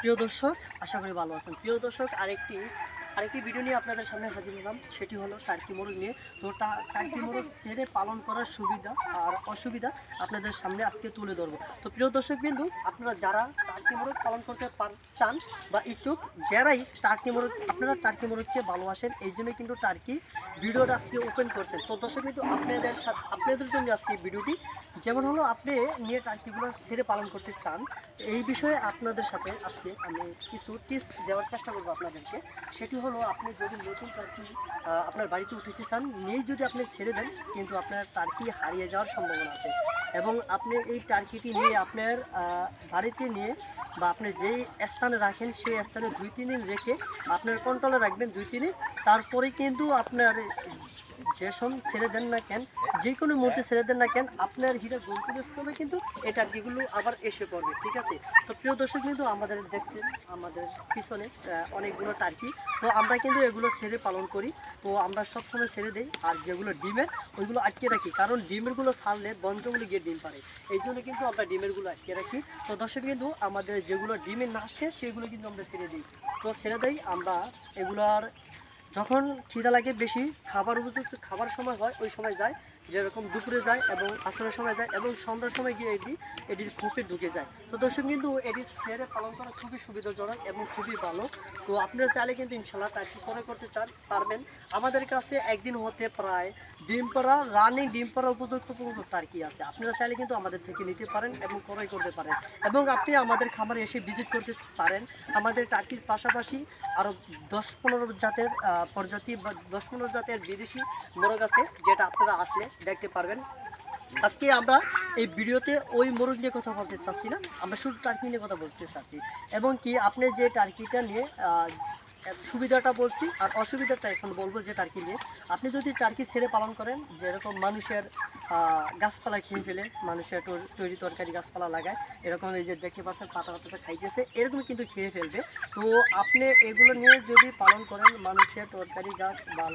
প্রিয় দর্শক আশা করি ভালো আছেন। প্রিয় দর্শক আরেকটি আরেকটি ভিডিও নিয়ে আপনাদের সামনে হাজির হলাম। সেটি হলো টার্কি মোরগ নিয়ে। তো টার্কি মোরগ ছেড়ে পালন করার সুবিধা আর অসুবিধা আপনাদের সামনে আজকে তুলে ধরবো। তো প্রিয় দর্শক বিন্দু, আপনারা যারা টার্কি মোরগ পালন করতে চান বা ইচ্ছুক, যারাই টার্কি মোরগ আপনারা টার্কি মোরগকে ভালোবাসেন, এই জন্য কিন্তু টার্কি ভিডিওটা আজকে ওপেন করছেন। তো দর্শক বিন্দু, আপনাদের সাথে আপনাদের জন্য আজকে ভিডিওটি যেমন হলো, আপনি নিয়ে টার্কিগুলো ছেড়ে পালন করতে চান, এই বিষয়ে আপনাদের সাথে আজকে আমি কিছু টিপস দেওয়ার চেষ্টা করব আপনাদেরকে। সেটি হলো আপনি যদি নতুন টার্কি আপনার বাড়িতে উঠেতে চান নিয়েই যদি আপনি ছেড়ে দেন, কিন্তু আপনার টার্কি হারিয়ে যাওয়ার সম্ভাবনা আছে। এবং আপনি এই টার্কিটি নিয়ে আপনার বাড়িতে নিয়ে বা আপনি যেই স্থানে রাখেন, সেই স্থানে দুই তিন দিন রেখে আপনার কন্ট্রোলে রাখবেন দুই তিন দিন। তারপরে কিন্তু আপনার যে সব ছেড়ে দেন না কেন যে কোনো মুহূর্তে ছেড়ে দেন না কেন, আপনার হিরা গন্তব্যস্থলে কিন্তু এই টার্কিগুলো আবার এসে পড়বে, ঠিক আছে? তো প্রিয় দর্শক কিন্তু আমাদের দেখছেন, আমাদের পিছনে অনেকগুলো টার্কি তো আমরা কিন্তু এগুলো ছেড়ে পালন করি। তো আমরা সবসময় ছেড়ে দিই, আর যেগুলো ডিমের, ওইগুলো আটকে রাখি। কারণ ডিমেরগুলো ছাড়লে বঞ্চগুলো গিয়ে ডিম পারে। এই জন্য কিন্তু আমরা ডিমেরগুলো আটকে রাখি। তো দর্শক কিন্তু আমাদের যেগুলো ডিমের না আসে, সেগুলো কিন্তু আমরা ছেড়ে দিই। তো ছেড়ে দেই, আমরা এগুলার যখন খিদা লাগে বেশি খাবার উপযুক্ত খাবার সময় হয় ওই সময় যায়। যেরকম দুপুরে যায় এবং আসরের সময় যায় এবং সন্ধ্যার সময় গিয়ে এটি এটির খোপে ঢুকে যায়। তো দর্শক কিন্তু এটি ছেড়ে পালন করা খুবই সুবিধাজনক এবং খুবই ভালো। তো আপনারা চাইলে কিন্তু ইনশাল্লাহ টার্কি করে করতে চান, পারবেন। আমাদের কাছে একদিন হতে প্রায় ডিম পাড়া রানিং ডিম পাড়া উপযুক্ত পর্যন্ত টার্কি আছে। আপনারা চাইলে কিন্তু আমাদের থেকে নিতে পারেন এবং ক্রয় করতে পারেন। এবং আপনি আমাদের খামারে এসে ভিজিট করতে পারেন। আমাদের টার্কির পাশাপাশি আরও দশ পনেরো জাতের প্রজাতি বা দশ পনেরো জাতের বিদেশি মোরগ আছে, যেটা আপনারা আসলে দেখতে পারবেন। আজকে আমরা এই ভিডিওতে ওই মোরগ নিয়ে কথা বলতে চাচ্ছি না, আমরা শুধু টার্কি নিয়ে কথা বলতে চাচ্ছি। এবং কি আপনি যে টার্কিটা নিয়ে সুবিধাটা বলছি আর অসুবিধাটা এখন বলব যে টার্কি নিয়ে। আপনি যদি টার্কি ছেড়ে পালন করেন, যেরকম মানুষের গাছপালা খেয়ে ফেলে, মানুষের তৈরি তরকারি গাছপালা লাগায়। এরকম এই যে দেখতে পাচ্ছেন, পাতা পাতাটা খাইতেছে, এরকম কিন্তু খেয়ে ফেলবে। তো আপনি এগুলো নিয়ে যদি পালন করেন, মানুষের তরকারি গাছ বা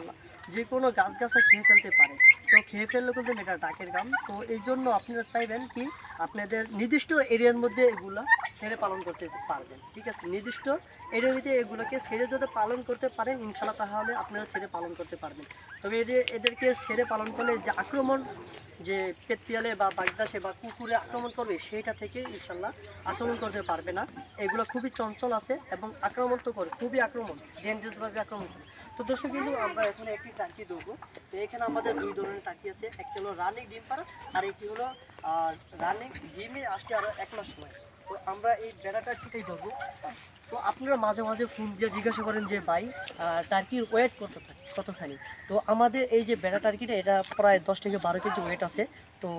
যে কোনো গাছ গাছা খেয়ে ফেলতে পারে। তো খেয়ে ফেললে কিন্তু এটা ডাকের গাম তো এই জন্য আপনারা চাইবেন কি, আপনাদের নির্দিষ্ট এরিয়ার মধ্যে এগুলো ছেড়ে পালন করতে পারবেন, ঠিক আছে? নির্দিষ্ট এরিয়ার মধ্যে এগুলোকে ছেড়ে যদি পালন করতে পারেন ইনশাল্লাহ তাহলে আপনারা ছেড়ে পালন করতে পারবেন। তবে এদের, এদেরকে ছেড়ে পালন করলে যে আক্রমণ যে পেতিয়ালে বা বাগদাসে বা কুকুরে আক্রমণ করবে, সেইটা থেকে ইনশাল্লাহ আক্রমণ করতে পারবে না। এগুলো খুবই চঞ্চল আছে এবং আক্রমণ তো করে, খুবই আক্রমণ ডেঞ্জারাসভাবে আক্রমণ করে। তো দর্শক কিন্তু আমরা এখানে একটি টাঙ্কি দেবো তো এখানে আমাদের দুই ধরনের টাঙ্কি আছে। একটি হলো রানিং ডিম পাড়া, আর একটি হলো রানিং ডিমে আসতে আরও এক মাস সময়। তো আমরা এই বেড়াটা ঠিকই ধরবো। তো আপনারা মাঝে মাঝে ফোন দিয়ে জিজ্ঞাসা করেন যে, ভাই টার্কির ওয়েট করতে থাকে? কতখানি? তো আমাদের এই যে বেড়া টার্কিটা, এটা প্রায় দশ থেকে বারো কেজি ওয়েট আছে। তো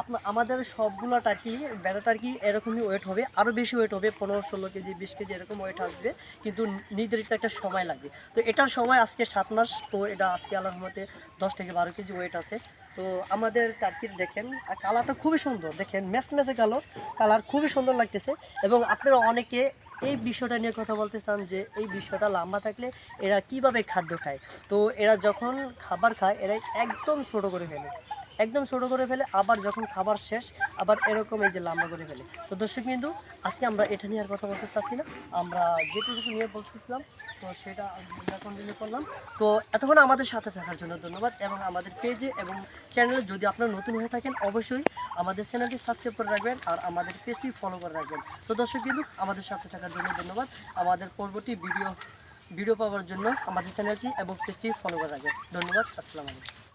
আপনার আমাদের সবগুলো টার্কি, বেড়া টার্কি এরকমই ওয়েট হবে। আরও বেশি ওয়েট হবে, পনেরো, ষোলো কেজি, বিশ কেজি এরকম ওয়েট আসবে। কিন্তু নির্ধারিত একটা সময় লাগবে। তো এটার সময় আজকে সাত মাস, তো এটা আজকে আল্লাহর মতে দশ থেকে বারো কেজি ওয়েট আছে। তো আমাদের টার্কির দেখেন কালারটা খুবই সুন্দর। দেখেন, ম্যাচ ম্যাচে কালার কালার খুবই সুন্দর লাগতেছে। এবং আপনারা অনেকে এই বিষয়টা নিয়ে কথা বলতে চান যে এই বিষয়টা লম্বা থাকলে এরা কীভাবে খাদ্য খায়। তো এরা যখন খাবার খায় এরা একদম ছোট করে ফেলে। একদম ছোট করে ফেলে, আবার যখন খাবার শেষ, আবার এরকম এই যে লম্বা করে ফেলে। তো দর্শক বিন্দু, আজকে আমরা এটা নিয়ে আর কথা বলতে চাচ্ছি না। আমরা যেটুকু নিয়ে বলতেছিলাম, তো সেটা কন্টিনিউ করলাম। তো এতক্ষণ আমাদের সাথে থাকার জন্য ধন্যবাদ এবং আমাদের পেজে এবং চ্যানেলে যদি আপনারা নতুন হয়ে থাকেন, অবশ্যই আমাদের চ্যানেলটি সাবস্ক্রাইব করে রাখবেন আর আমাদের পেজটি ফলো করে রাখবেন। তো দর্শক বিন্দু, আমাদের সাথে থাকার জন্য ধন্যবাদ। আমাদের পরবর্তী ভিডিও ভিডিও পাওয়ার জন্য আমাদের চ্যানেলটি এবং পেজটি ফলো করে রাখবেন। ধন্যবাদ, আসসালামু আলাইকুম।